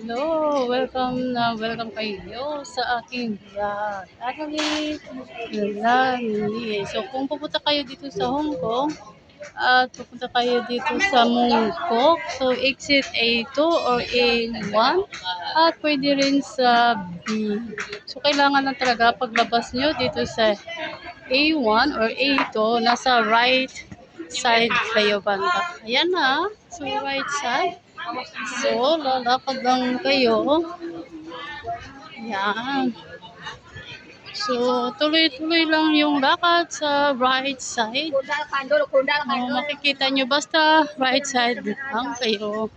Hello! Welcome na welcome kayo sa aking vlog. Actually, Lani. So, kung pupunta kayo dito sa Hong Kong, at pupunta kayo dito sa Mongkok, so exit A2 or A1, at pwede rin sa B. So, kailangan lang talaga paglabas nyo dito sa A1 or A2, nasa right side kayo banda. Ayan na, so right side. So, lalakad lang kayo. Yan. So, tuloy-tuloy lang yung lakad sa right side. Kundal Oh, makikita nyo basta right side lang kayo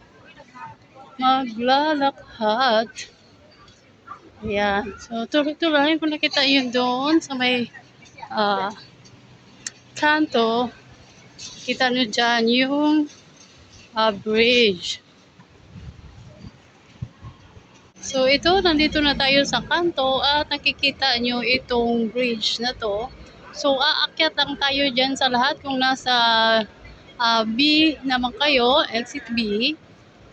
maglalakad. Ayan. So, tuloy-tuloy. Kung nakita yun doon sa may ah, kanto, kita nyo dyan yung ah, bridge. So ito, nandito na tayo sa kanto at nakikita nyo itong bridge na to. So aakyat lang tayo dyan sa lahat kung nasa ah, B naman kayo, exit B.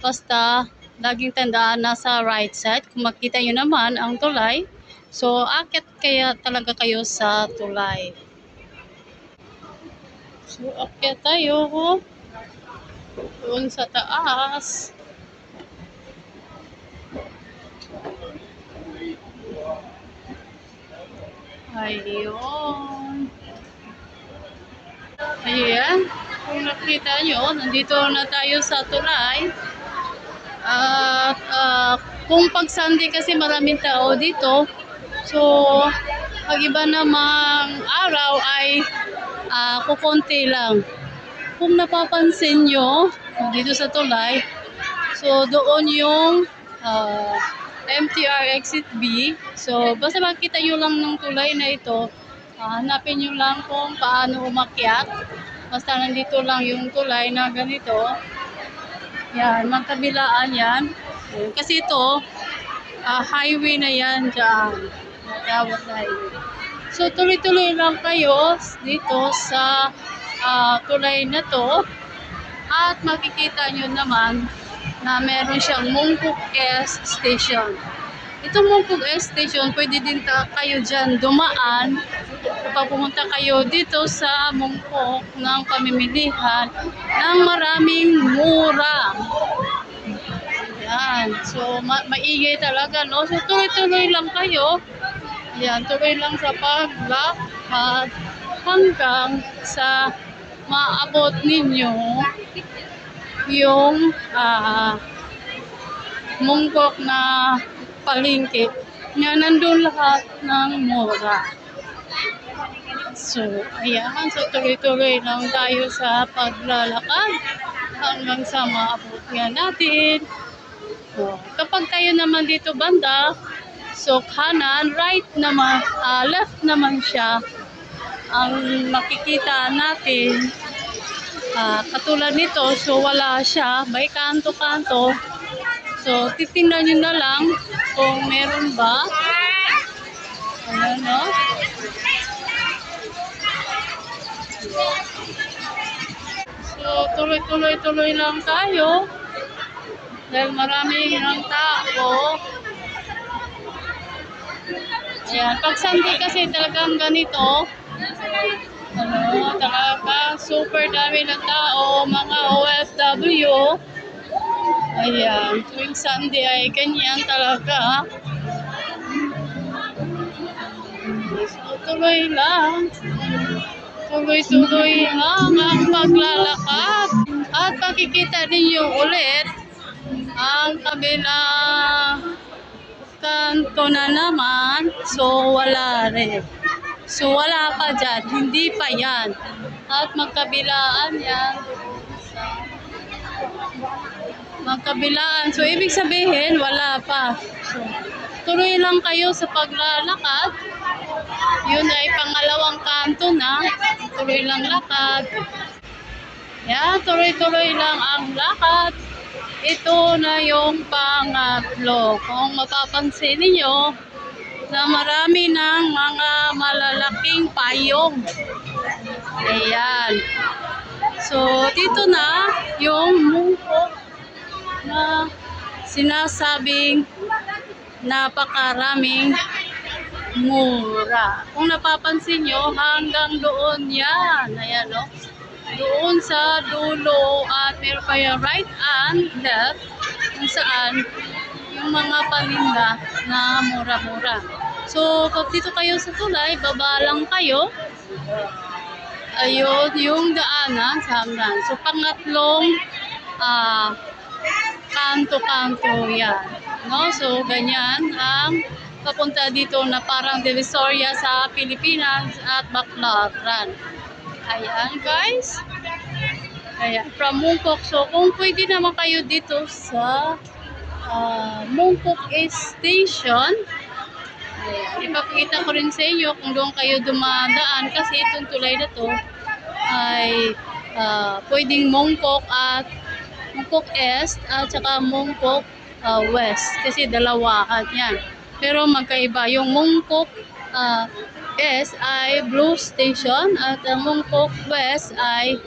Basta laging tandaan nasa right side. Kung makita nyo naman ang tulay, so aakyat kaya talaga kayo sa tulay. So aakyat tayo doon sa taas. Ayun. Ayan. Kung nakita nyo, nandito na tayo sa tulay. At ah, kung pag Sunday kasi maraming tao dito, so pag iba namang araw ay ah, kukonti lang. Kung napapansin nyo, dito sa tulay, so doon yung ah, MTR exit B. So basta makita nyo lang ng tulay na ito, ah, hanapin nyo lang kung paano umakyat. Basta nandito lang yung tulay na ganito. Yan, magkabilaan yan. Kasi ito, ah, highway na yan dyan. Matawag na highway. So, tuloy-tuloy lang kayo dito sa ah, tulay na to. At makikita nyo naman na meron siyang Mungkok S Station. Itong Mungkok S Station, pwede din ta- kayo dyan dumaan kapag pumunta kayo dito sa Mungkok ng pamimilihan ng maraming mura. Yan. So, ma- maingay talaga, no? So, tuloy-tuloy lang kayo. Yan, tuloy lang sa paglakad hanggang sa maabot ninyo yung ah mungkok na palengke na nandun lahat ng mura. So, ayan. So, tuloy-tuloy lang tayo sa paglalakad hanggang sa maabot natin. Oh, kapag tayo naman dito banda, so kanan, right naman, ah, left naman siya ang makikita natin. Ah, katulad nito, so wala siya, may kanto-kanto. So, titingnan nyo na lang kung meron ba. Ayan, no? So, tuloy-tuloy-tuloy lang tayo. Dahil marami ng tao. Ayan, pag Sunday kasi talagang ganito, ano, talaga super dami ng tao, mga OFW. Ayan, tuwing Sunday ay ganyan talaga. So, tuloy lang. Tuloy-tuloy lang ang paglalakad. At makikita ninyo ulit ang kabilang kanto na naman. So, wala rin. So, wala pa dyan. Hindi pa yan. At magkabilaan yan. Magkabilaan. So, ibig sabihin, wala pa. So, tuloy lang kayo sa paglalakad. Yun ay pangalawang kanto na. Tuloy lang lakad. Yan, tuloy-tuloy lang ang lakad. Ito na yung pangatlo. Kung mapapansin niyo na marami ng mga malalaking payong. Ayan. So, dito na yung mungkok na sinasabing napakaraming mura. Kung napapansin nyo, hanggang doon yan. Ayan, no? Doon sa dulo at meron pa yung right and left kung saan yung mga paninda na mura-mura. So, pag dito kayo sa tulay, baba lang kayo. Ayun, yung daanan sa hanggan. So, pangatlong ah kanto-kanto yan. No? So, ganyan ang papunta dito na parang Divisoria sa Pilipinas at Baclaran. Ayan, guys. Ayan, from Mungkok. So, kung pwede naman kayo dito sa ah, Mungkok Station, ayan, ipapakita ko rin sa inyo kung doon kayo dumadaan kasi itong tulay na to ay ah, pwedeng Mungkok at Mungkok East at saka Mungkok ah, West kasi dalawahan yan. Pero magkaiba yung Mungkok ah, East ay Blue Station at ang Mungkok West ay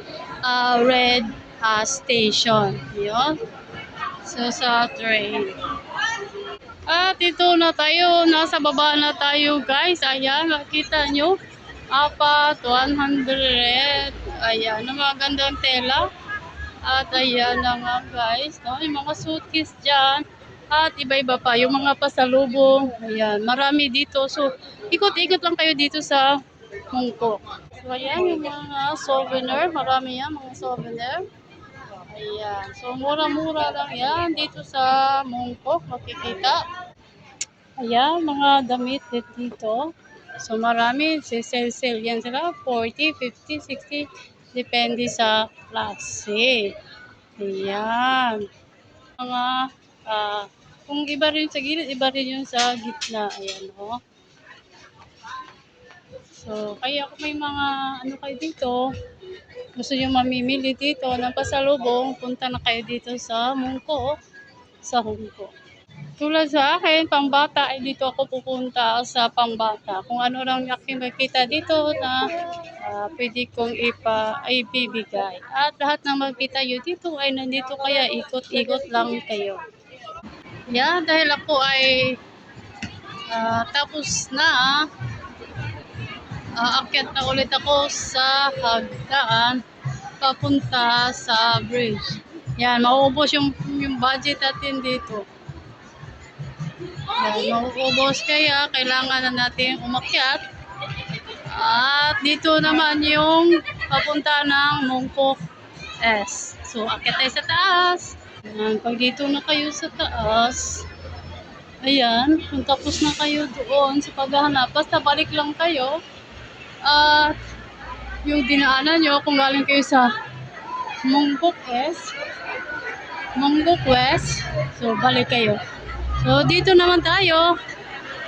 ah, Red ah, Station. Yun. So sa train. At ito na tayo, nasa baba na tayo guys. Ayan, makita nyo. Apat, 100. Ayan, ang mga gandang tela. At ayan na nga guys, no? yung mga suitcase dyan. At iba-iba pa, yung mga pasalubong. Ayan, marami dito. So, ikot-ikot lang kayo dito sa Mungkok. So, ayan yung mga souvenir. Marami yan, mga souvenir. Ayan. So, mura-mura lang yan dito sa Mungkok. Makikita. Ayan, mga damit dito. So, marami. Sale-sale yan sila. 40, 50, 60. Depende sa klase. Ayan. Mga, ah, kung iba rin sa gilid, iba rin yung sa gitna. Ayan, oh. So, kaya kung may mga ano kayo dito, gusto nyo mamimili dito ng pasalubong, punta na kayo dito sa Mungko, sa Hungko. Tulad sa akin, pambata ay dito ako pupunta sa pambata. Kung ano lang aking makita dito na ah, pwede kong ipa, ibibigay. At lahat ng makita nyo dito ay nandito kaya ikot-ikot lang kayo. Yeah, dahil ako ay ah, tapos na aakyat na ulit ako sa hagdaan papunta sa bridge. Yan, mauubos yung, yung budget natin dito. Yan, mauubos kaya kailangan na natin umakyat. At dito naman yung papunta ng Mungkok S. So, akyat tayo sa taas. Yan, pag dito na kayo sa taas, ayan, kung tapos na kayo doon sa paghahanap, basta balik lang kayo at yung dinaanan nyo kung galing kayo sa Mungkok West, Mungkok West, so balik kayo. So dito naman tayo,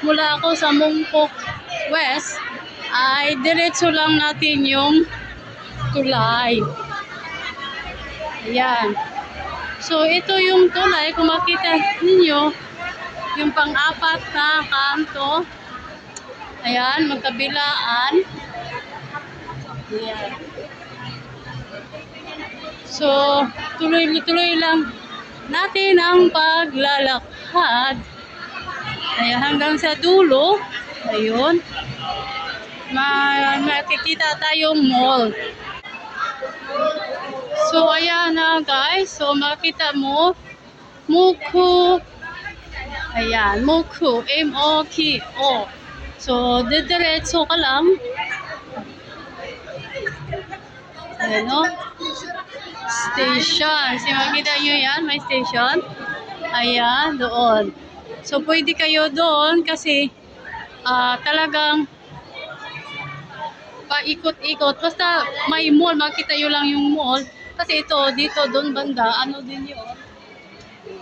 mula ako sa Mungkok West, ay diretso lang natin yung tulay. Ayan. So ito yung tulay, kung makita ninyo, yung pang-apat na kanto, Ayan, magkabilaan. So, tuloy-tuloy lang natin ang paglalakad. Ayan, hanggang sa dulo. Ayun. Ma makikita tayong mall. So, ayan na guys. So, makita mo. Muku. Ayan, Muku. M-O-K-O. So, didiretso ka lang. Ayan. Station. Si makita nyo yan, may station. Ayan, doon. So, pwede kayo doon kasi ah, talagang paikot-ikot. Basta may mall, makita nyo lang yung mall. Kasi ito, dito, doon banda, ano din yun.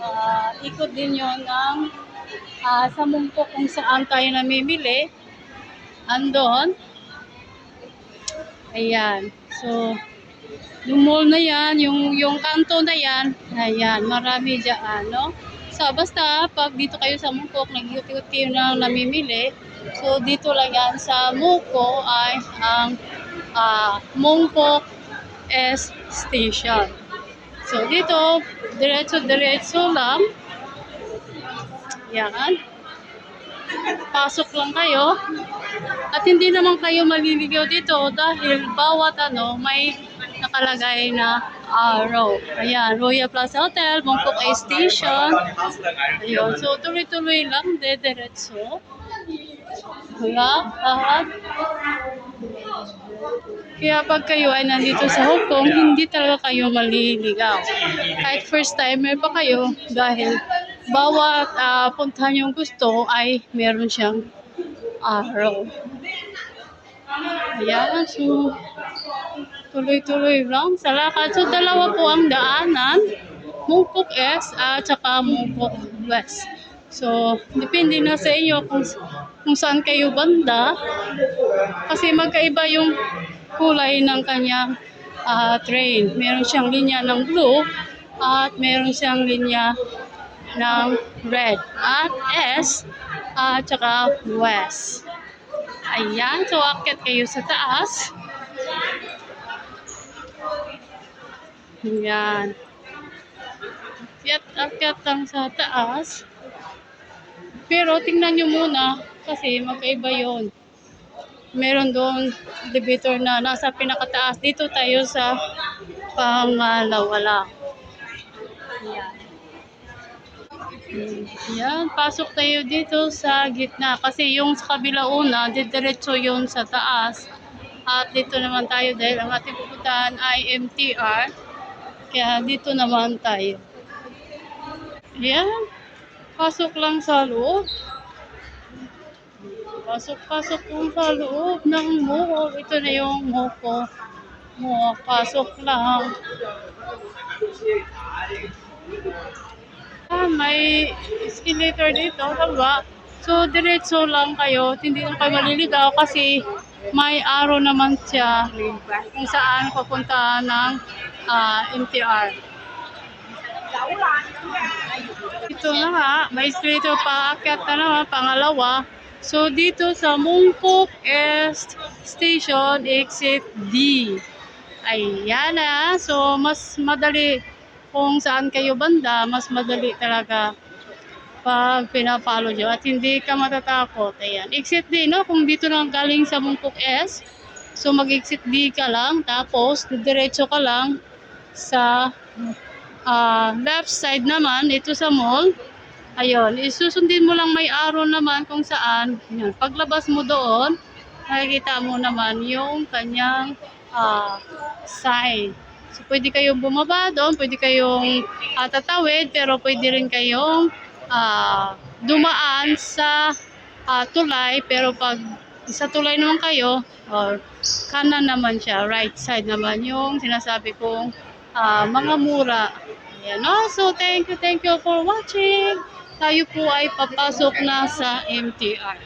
Ah, ikot din yun ng ah, sa mungko kung saan tayo namimili. Andon. Ayan. So, yung mall na yan, yung, yung kanto na yan, ayan, marami dyan, no? So, basta, pag dito kayo sa Mungkok, nag-iot-iot kayo na namimili, so, dito lang yan sa Mungko ay ang ah, Mungkok S Station. So, dito, diretso-diretso lang, Yan. Pasok lang kayo. At hindi naman kayo maliligaw dito dahil bawat ano may nakalagay na araw. Ayan, Royal Plaza Hotel, Bangkok A Station. Ayun, so tuloy-tuloy lang, de-diretso. Wala, lahat. Kaya pag kayo ay nandito sa Hong Kong, hindi talaga kayo maliligaw. Kahit first timer pa kayo dahil bawat ah, puntahan yung gusto ay meron siyang araw. Ayan, so tuloy-tuloy lang sa lakad. So dalawa po ang daanan, Mungkok S at saka Mungkok West. So, depende na sa inyo kung, kung saan kayo banda. Kasi magkaiba yung kulay ng kanyang ah, train. Meron siyang linya ng blue at meron siyang linya ng red at S at saka west. Ayan, so akit kayo sa taas. Ayan. Akyat, akyat lang sa taas. Pero tingnan nyo muna kasi magkaiba yon. Meron doon elevator na nasa pinakataas. Dito tayo sa pangalawa lang. Ayan. Hmm, Yan, pasok tayo dito sa gitna. Kasi yung sa kabila una, didiretso yun sa taas. At dito naman tayo dahil ang ating pupuntahan ay MTR. Kaya dito naman tayo. Yan, pasok lang sa loob. Pasok-pasok lang sa loob ng mall. Ito na yung moko. Mo, pasok lang. Ah, may escalator dito, tama. So, diretso lang kayo. Hindi lang kayo maliligaw kasi may araw naman siya kung saan papunta ng ah, MTR. Ito na nga, may escalator pa, akyat na naman, pangalawa. So, dito sa Mungkok East Station, exit D. Ayan na. So, mas madali kung saan kayo banda, mas madali talaga pag pinapalo nyo at hindi ka matatakot. Ayan. Exit D, no? Kung dito na galing sa Mungkok S, so mag-exit D ka lang, tapos diretso ka lang sa ah, left side naman, ito sa mall. Ayun, isusundin mo lang may araw naman kung saan. Yun, paglabas mo doon, nakikita mo naman yung kanyang ah, sign. So, pwede kayong bumaba doon, pwede kayong ah, tatawid, pero pwede rin kayong ah, dumaan sa ah, tulay, pero pag sa tulay naman kayo, or kanan naman siya, right side naman yung sinasabi kong ah, mga mura. Ayan, no? So, thank you, thank you for watching. Tayo po ay papasok na sa MTR.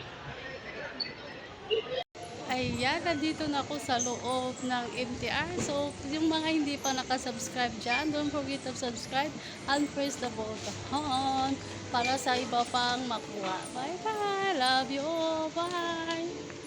Ayan, nandito na ako sa loob ng MTR. So, yung mga hindi pa nakasubscribe dyan, don't forget to subscribe and press the button para sa iba pang makuha. Bye-bye! Love you all! Bye!